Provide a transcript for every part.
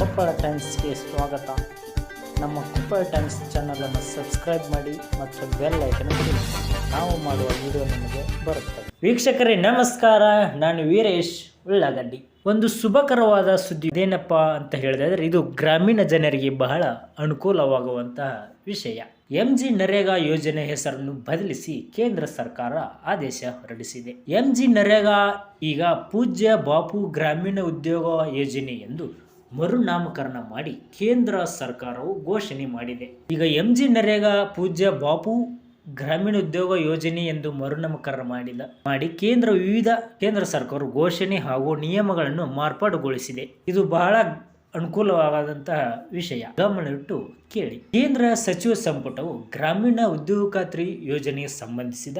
ಕೊಪ್ಪಳ ಟೈಮ್ಸ್ಗೆ ಸ್ವಾಗತ. ನಮ್ಮ ಕೊಪ್ಪಳ ಟೈಮ್ಸ್ ಚಾನಲನ್ನು ಸಬ್ಸ್ಕ್ರೈಬ್ ಮಾಡಿ ಮತ್ತು ಬೆಲ್ ಐಕನ್ ನಾವು ಮಾಡುವ ವಿಡಿಯೋ ನಿಮಗೆ ಬರುತ್ತೆ ವೀಕ್ಷಕರೇ, ನಮಸ್ಕಾರ. ನಾನು ವೀರೇಶ್ ಉಳ್ಳಾಗಡ್ಡಿ. ಒಂದು ಶುಭಕರವಾದ ಸುದ್ದಿ ಏನಪ್ಪ ಅಂತ ಹೇಳಿದ್ರೆ ಇದು ಗ್ರಾಮೀಣ ಜನರಿಗೆ ಬಹಳ ಅನುಕೂಲವಾಗುವಂತಹ ವಿಷಯ. ಎಂ ಜಿ ನರೇಗಾ ಯೋಜನೆ ಹೆಸರನ್ನು ಬದಲಿಸಿ ಕೇಂದ್ರ ಸರ್ಕಾರ ಆದೇಶ ಹೊರಡಿಸಿದೆ. ಎಂ ಜಿ ನರೇಗಾ ಈಗ ಪೂಜ್ಯ ಬಾಪು ಗ್ರಾಮೀಣ ಉದ್ಯೋಗ ಯೋಜನೆ ಎಂದು ಮರುನಾಮಕರಣ ಮಾಡಿ ಕೇಂದ್ರ ಸರ್ಕಾರವು ಘೋಷಣೆ ಮಾಡಿದೆ. ಈಗ ಎಂ ಜಿ ನರೇಗಾ ಪೂಜ್ಯ ಬಾಪು ಗ್ರಾಮೀಣ ಉದ್ಯೋಗ ಯೋಜನೆ ಎಂದು ಮರುನಾಮಕರಣ ಮಾಡಿದ, ಮಾಡಿ ಕೇಂದ್ರ ವಿವಿಧ ಕೇಂದ್ರ ಸರ್ಕಾರ ಘೋಷಣೆ ಹಾಗೂ ನಿಯಮಗಳನ್ನು ಮಾರ್ಪಾಡುಗೊಳಿಸಿದೆ. ಇದು ಬಹಳ ಅನುಕೂಲವಾದಂತಹ ವಿಷಯ. ಗಮನವಿಟ್ಟು ಕೇಳಿ. ಕೇಂದ್ರ ಸಚಿವ ಸಂಪುಟವು ಗ್ರಾಮೀಣ ಉದ್ಯೋಗ ಖಾತ್ರಿ ಯೋಜನೆಗೆ ಸಂಬಂಧಿಸಿದ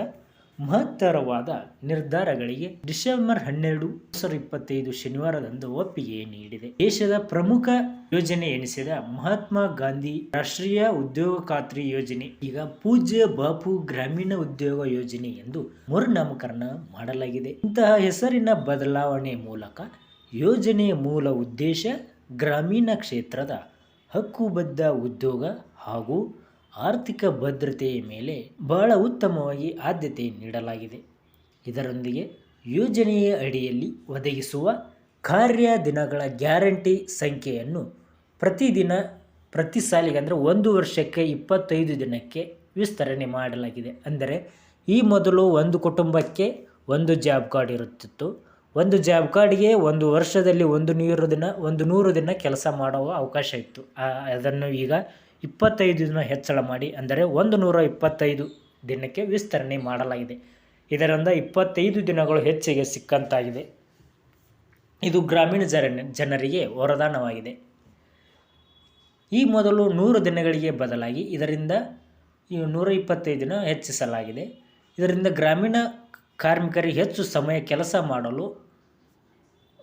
ಮಹತ್ತರವಾದ ನಿರ್ಧಾರಗಳಿಗೆ ಡಿಸೆಂಬರ್ ಹನ್ನೆರಡು ಸಾವಿರದ ಇಪ್ಪತ್ತೈದು ಶನಿವಾರದಂದು ಒಪ್ಪಿಗೆ ನೀಡಿದೆ. ದೇಶದ ಪ್ರಮುಖ ಯೋಜನೆ ಎನಿಸಿದ ಮಹಾತ್ಮ ಗಾಂಧಿ ರಾಷ್ಟ್ರೀಯ ಉದ್ಯೋಗ ಖಾತ್ರಿ ಯೋಜನೆ, ಈಗ ಪೂಜ್ಯ ಬಾಪು ಗ್ರಾಮೀಣ ಉದ್ಯೋಗ ಯೋಜನೆ ಎಂದು ಮರುನಾಮಕರಣ ಮಾಡಲಾಗಿದೆ. ಇಂತಹ ಹೆಸರಿನ ಬದಲಾವಣೆ ಮೂಲಕ ಯೋಜನೆಯ ಮೂಲ ಉದ್ದೇಶ ಗ್ರಾಮೀಣ ಕ್ಷೇತ್ರದ ಹಕ್ಕುಬದ್ಧ ಉದ್ಯೋಗ ಹಾಗೂ ಆರ್ಥಿಕ ಭದ್ರತೆಯ ಮೇಲೆ ಬಹಳ ಉತ್ತಮವಾಗಿ ಆದ್ಯತೆ ನೀಡಲಾಗಿದೆ. ಇದರೊಂದಿಗೆ ಯೋಜನೆಯ ಅಡಿಯಲ್ಲಿ ಒದಗಿಸುವ ಕಾರ್ಯ ದಿನಗಳ ಗ್ಯಾರಂಟಿ ಸಂಖ್ಯೆಯನ್ನು ಪ್ರತಿದಿನ, ಪ್ರತಿ ಸಾಲಿಗೆ ಅಂದರೆ ಒಂದು ವರ್ಷಕ್ಕೆ ಇಪ್ಪತ್ತೈದು ದಿನಕ್ಕೆ ವಿಸ್ತರಣೆ ಮಾಡಲಾಗಿದೆ. ಅಂದರೆ ಈ ಮೊದಲು ಒಂದು ಕುಟುಂಬಕ್ಕೆ ಒಂದು ಜಾಬ್ ಕಾರ್ಡ್ ಇರುತ್ತಿತ್ತು. ಒಂದು ಜಾಬ್ ಕಾರ್ಡ್ಗೆ ಒಂದು ವರ್ಷದಲ್ಲಿ ಒಂದು ನೂರು ದಿನ, ಒಂದು ನೂರು ದಿನ ಕೆಲಸ ಮಾಡುವ ಅವಕಾಶ ಇತ್ತು. ಅದನ್ನು ಈಗ ಇಪ್ಪತ್ತೈದು ದಿನ ಹೆಚ್ಚಳ ಮಾಡಿ ಅಂದರೆ ಒಂದು ನೂರ ಇಪ್ಪತ್ತೈದು ದಿನಕ್ಕೆ ವಿಸ್ತರಣೆ ಮಾಡಲಾಗಿದೆ. ಇದರಿಂದ ಇಪ್ಪತ್ತೈದು ದಿನಗಳು ಹೆಚ್ಚಿಗೆ ಸಿಕ್ಕಂತಾಗಿದೆ. ಇದು ಗ್ರಾಮೀಣ ಜನ, ಜನರಿಗೆ ವರದಾನವಾಗಿದೆ. ಈ ಮೊದಲು ನೂರು ದಿನಗಳಿಗೆ ಬದಲಾಗಿ ಇದರಿಂದ ಈ ನೂರ ಇಪ್ಪತ್ತೈದು ದಿನ ಹೆಚ್ಚಿಸಲಾಗಿದೆ. ಇದರಿಂದ ಗ್ರಾಮೀಣ ಕಾರ್ಮಿಕರಿಗೆ ಹೆಚ್ಚು ಸಮಯ ಕೆಲಸ ಮಾಡಲು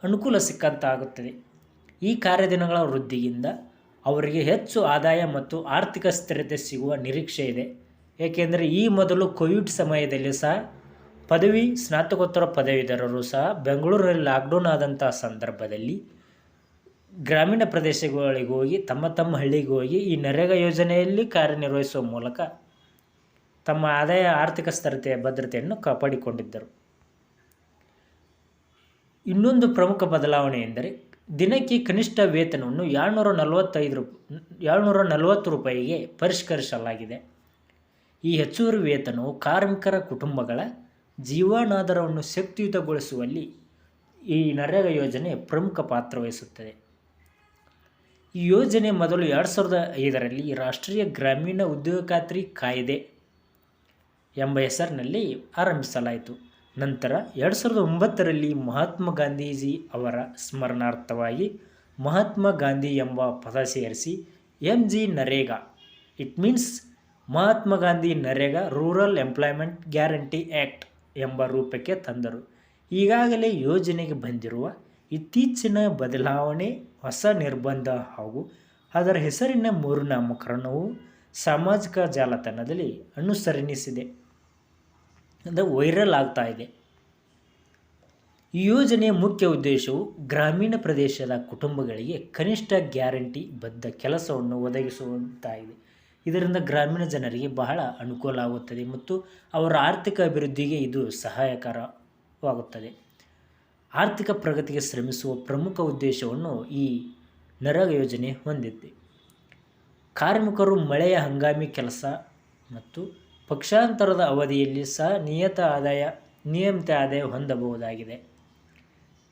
ಅನುಕೂಲ ಸಿಕ್ಕಂತಾಗುತ್ತದೆ. ಈ ಕಾರ್ಯದಿನಗಳ ವೃದ್ಧಿಯಿಂದ ಅವರಿಗೆ ಹೆಚ್ಚು ಆದಾಯ ಮತ್ತು ಆರ್ಥಿಕ ಸ್ಥಿರತೆ ಸಿಗುವ ನಿರೀಕ್ಷೆ ಇದೆ. ಏಕೆಂದರೆ ಈ ಮೊದಲು ಕೋವಿಡ್ ಸಮಯದಲ್ಲಿ ಸಹ ಪದವಿ, ಸ್ನಾತಕೋತ್ತರ ಪದವೀಧರರು ಸಹ ಬೆಂಗಳೂರಿನಲ್ಲಿ ಲಾಕ್ಡೌನ್ ಆದಂಥ ಸಂದರ್ಭದಲ್ಲಿ ಗ್ರಾಮೀಣ ಪ್ರದೇಶಗಳಿಗೆ ಹೋಗಿ, ತಮ್ಮ ತಮ್ಮ ಹಳ್ಳಿಗೆ ಹೋಗಿ ಈ ನರೇಗಾ ಯೋಜನೆಯಲ್ಲಿ ಕಾರ್ಯನಿರ್ವಹಿಸುವ ಮೂಲಕ ತಮ್ಮ ಆದಾಯ, ಆರ್ಥಿಕ ಸ್ಥಿರತೆಯ ಭದ್ರತೆಯನ್ನು ಕಾಪಾಡಿಕೊಂಡಿದ್ದರು. ಇನ್ನೊಂದು ಪ್ರಮುಖ ಬದಲಾವಣೆ ಎಂದರೆ ದಿನಕ್ಕೆ ಕನಿಷ್ಠ ವೇತನವನ್ನು ಏಳ್ನೂರ ನಲವತ್ತೈದು ರೂಪ ಏಳ್ನೂರ ನಲವತ್ತು ರೂಪಾಯಿಗೆ ಪರಿಷ್ಕರಿಸಲಾಗಿದೆ. ಈ ಹೆಚ್ಚುವರಿ ವೇತನವು ಕಾರ್ಮಿಕರ ಕುಟುಂಬಗಳ ಜೀವನಾಧಾರವನ್ನು ಶಕ್ತಿಯುತಗೊಳಿಸುವಲ್ಲಿ ಈ ನರೇಗಾ ಯೋಜನೆ ಪ್ರಮುಖ ಪಾತ್ರ ವಹಿಸುತ್ತದೆ. ಈ ಯೋಜನೆ ಮೊದಲು ಎರಡು ಸಾವಿರದ ಐದರಲ್ಲಿ ರಾಷ್ಟ್ರೀಯ ಗ್ರಾಮೀಣ ಉದ್ಯೋಗ ಖಾತ್ರಿ ಕಾಯ್ದೆ ಎಂಬ ಹೆಸರಿನಲ್ಲಿ ಆರಂಭಿಸಲಾಯಿತು. ನಂತರ ಎರಡು ಸಾವಿರದ ಒಂಬತ್ತರಲ್ಲಿ ಮಹಾತ್ಮ ಗಾಂಧೀಜಿ ಅವರ ಸ್ಮರಣಾರ್ಥವಾಗಿ ಮಹಾತ್ಮ ಗಾಂಧಿ ಎಂಬ ಪದ ಸೇರಿಸಿ M G NREGA. It means Mahatma Gandhi NREGA rural employment guarantee act ಎಂಬ ರೂಪಕ್ಕೆ ತಂದರು. ಈಗಾಗಲೇ ಯೋಜನೆಗೆ ಬಂದಿರುವ ಇತ್ತೀಚಿನ ಬದಲಾವಣೆ, ಹೊಸ ನಿರ್ಬಂಧ ಹಾಗೂ ಅದರ ಹೆಸರಿನ ಮರುನಾಮಕರಣವು ಸಾಮಾಜಿಕ ಜಾಲತಾಣದಲ್ಲಿ ಅನುಸರಣಿಸಿದೆ. ಅಂದರೆ ವೈರಲ್ ಆಗ್ತಾ ಇದೆ. ಈ ಯೋಜನೆಯ ಮುಖ್ಯ ಉದ್ದೇಶವು ಗ್ರಾಮೀಣ ಪ್ರದೇಶದ ಕುಟುಂಬಗಳಿಗೆ ಕನಿಷ್ಠ ಗ್ಯಾರಂಟಿ ಬದ್ಧ ಕೆಲಸವನ್ನು ಒದಗಿಸುವಂತಾಗಿದೆ ಇದರಿಂದ ಗ್ರಾಮೀಣ ಜನರಿಗೆ ಬಹಳ ಅನುಕೂಲ ಆಗುತ್ತದೆ ಮತ್ತು ಅವರ ಆರ್ಥಿಕ ಅಭಿವೃದ್ಧಿಗೆ ಇದು ಸಹಾಯಕರವಾಗುತ್ತದೆ. ಆರ್ಥಿಕ ಪ್ರಗತಿಗೆ ಶ್ರಮಿಸುವ ಪ್ರಮುಖ ಉದ್ದೇಶವನ್ನು ಈ ನರಗ ಯೋಜನೆ ಹೊಂದಿದೆ. ಕಾರ್ಮಿಕರು ಮಳೆಯ ಹಂಗಾಮಿ ಕೆಲಸ ಮತ್ತು ಪಕ್ಷಾಂತರದ ಅವಧಿಯಲ್ಲಿ ಸಹ ನಿಯತ ಆದಾಯ, ನಿಯಮಿತ ಆದಾಯ ಹೊಂದಬಹುದಾಗಿದೆ.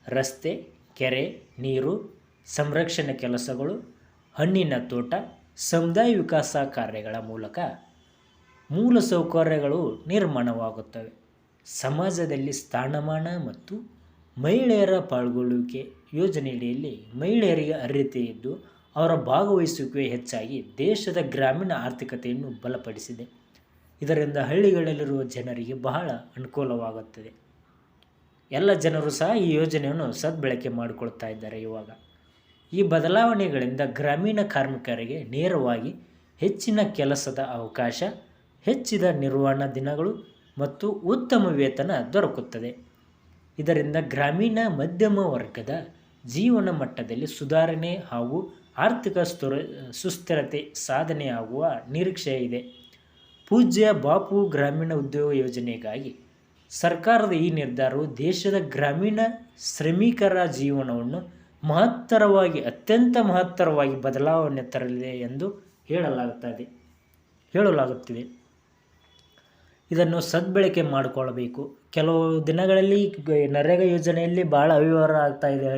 ರಸ್ತೆ, ಕೆರೆ, ನೀರು, ಸಂರಕ್ಷಣೆ ಕೆಲಸಗಳು, ಹಣ್ಣಿನ ತೋಟ, ಸಮುದಾಯ ವಿಕಾಸ ಕಾರ್ಯಗಳ ಮೂಲಕ ಮೂಲ ಸೌಕರ್ಯಗಳು ನಿರ್ಮಾಣವಾಗುತ್ತವೆ. ಸಮಾಜದಲ್ಲಿ ಸ್ಥಾನಮಾನ ಮತ್ತು ಮಹಿಳೆಯರ ಪಾಲ್ಗೊಳ್ಳುವಿಕೆ ಯೋಜನೆಯಡಿಯಲ್ಲಿ ಮಹಿಳೆಯರಿಗೆ ಅರ್ಹತೆ ಇದ್ದು, ಅವರ ಭಾಗವಹಿಸುವಿಕೆ ಹೆಚ್ಚಾಗಿ ದೇಶದ ಗ್ರಾಮೀಣ ಆರ್ಥಿಕತೆಯನ್ನು ಬಲಪಡಿಸಿದೆ. ಇದರಿಂದ ಹಳ್ಳಿಗಳಲ್ಲಿರುವ ಜನರಿಗೆ ಬಹಳ ಅನುಕೂಲವಾಗುತ್ತದೆ. ಎಲ್ಲ ಜನರು ಸಹ ಈ ಯೋಜನೆಯನ್ನು ಸದ್ಬಳಕೆ ಮಾಡಿಕೊಳ್ತಾ ಇದ್ದಾರೆ ಇವಾಗ. ಈ ಬದಲಾವಣೆಗಳಿಂದ ಗ್ರಾಮೀಣ ಕಾರ್ಮಿಕರಿಗೆ ನೇರವಾಗಿ ಹೆಚ್ಚಿನ ಕೆಲಸದ ಅವಕಾಶ, ಹೆಚ್ಚಿದ ನಿರ್ವಹಣಾ ದಿನಗಳು ಮತ್ತು ಉತ್ತಮ ವೇತನ ದೊರಕುತ್ತದೆ. ಇದರಿಂದ ಗ್ರಾಮೀಣ, ಮಧ್ಯಮ ವರ್ಗದ ಜೀವನ ಮಟ್ಟದಲ್ಲಿ ಸುಧಾರಣೆ ಹಾಗೂ ಆರ್ಥಿಕ ಸ್ಥಿರ, ಸುಸ್ಥಿರತೆ ಸಾಧನೆಯಾಗುವ ನಿರೀಕ್ಷೆ ಇದೆ ಪೂಜ್ಯ ಬಾಪು ಗ್ರಾಮೀಣ ಉದ್ಯೋಗ ಯೋಜನೆಗಾಗಿ ಸರ್ಕಾರದ ಈ ನಿರ್ಧಾರವು ದೇಶದ ಗ್ರಾಮೀಣ ಶ್ರಮಿಕರ ಜೀವನವನ್ನು ಮಹತ್ತರವಾಗಿ, ಅತ್ಯಂತ ಮಹತ್ತರವಾಗಿ ಬದಲಾವಣೆ ತರಲಿದೆ ಎಂದು ಹೇಳಲಾಗುತ್ತದೆ, ಹೇಳಲಾಗುತ್ತಿದೆ. ಇದನ್ನು ಸದ್ಬಳಕೆ ಮಾಡಿಕೊಳ್ಳಬೇಕು. ಕೆಲವು ದಿನಗಳಲ್ಲಿ ನರೇಗಾ ಯೋಜನೆಯಲ್ಲಿ ಭಾಳ ಅವ್ಯವಹಾರ ಆಗ್ತಾ ಇದೆ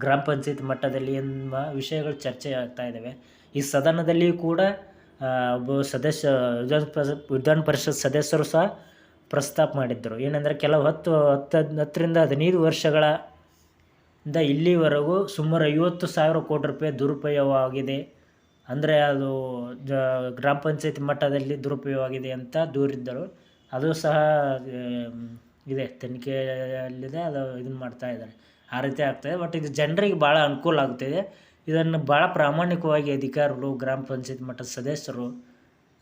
ಗ್ರಾಮ ಪಂಚಾಯತ್ ಮಟ್ಟದಲ್ಲಿ ಎಂಬ ವಿಷಯಗಳು ಚರ್ಚೆ ಆಗ್ತಾ ಇದ್ದಾವೆ. ಈ ಸದನದಲ್ಲಿಯೂ ಕೂಡ ಒಬ್ಬ ಸದಸ್ಯ ವಿಧಾನ ವಿಧಾನ ಪರಿಷತ್ ಸದಸ್ಯರು ಸಹ ಪ್ರಸ್ತಾಪ ಮಾಡಿದ್ದರು. ಏನಂದರೆ ಕೆಲವು ಹತ್ತು ಹತ್ತು, ಹತ್ತರಿಂದ ಹದಿನೈದು ವರ್ಷಗಳ ಇಂದ ಇಲ್ಲಿವರೆಗೂ ಸುಮಾರು ಐವತ್ತು ಸಾವಿರ ಕೋಟಿ ರೂಪಾಯಿ ದುರುಪಯೋಗವಾಗಿದೆ. ಅಂದರೆ ಅದು ಗ್ರಾಮ ಪಂಚಾಯತ್ ಮಟ್ಟದಲ್ಲಿ ದುರುಪಯೋಗವಾಗಿದೆ ಅಂತ ದೂರಿದ್ದರು. ಅದು ಸಹ ಇದೆ, ತನಿಖೆಯಲ್ಲಿದೆ, ಅದು ಇದನ್ನು ಮಾಡ್ತಾ ಇದ್ದಾರೆ. ಆ ರೀತಿ ಆಗ್ತಾಯಿದೆ ಬಟ್ ಇದು ಜನರಿಗೆ ಭಾಳ ಅನುಕೂಲ ಆಗ್ತಿದೆ ಇದನ್ನು ಭಾಳ ಪ್ರಾಮಾಣಿಕವಾಗಿ ಅಧಿಕಾರಿಗಳು ಗ್ರಾಮ ಪಂಚಾಯತ್ ಮಟ್ಟದ ಸದಸ್ಯರು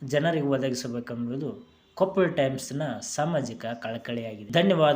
ಜನರಿಗೆ ಒದಗಿಸಬೇಕೆಂಬುದು ಕೊಪ್ಪಳ ಟೈಮ್ಸ್ನ ಸಾಮಾಜಿಕ ಕಳಕಳಿಯಾಗಿದೆ. ಧನ್ಯವಾದ.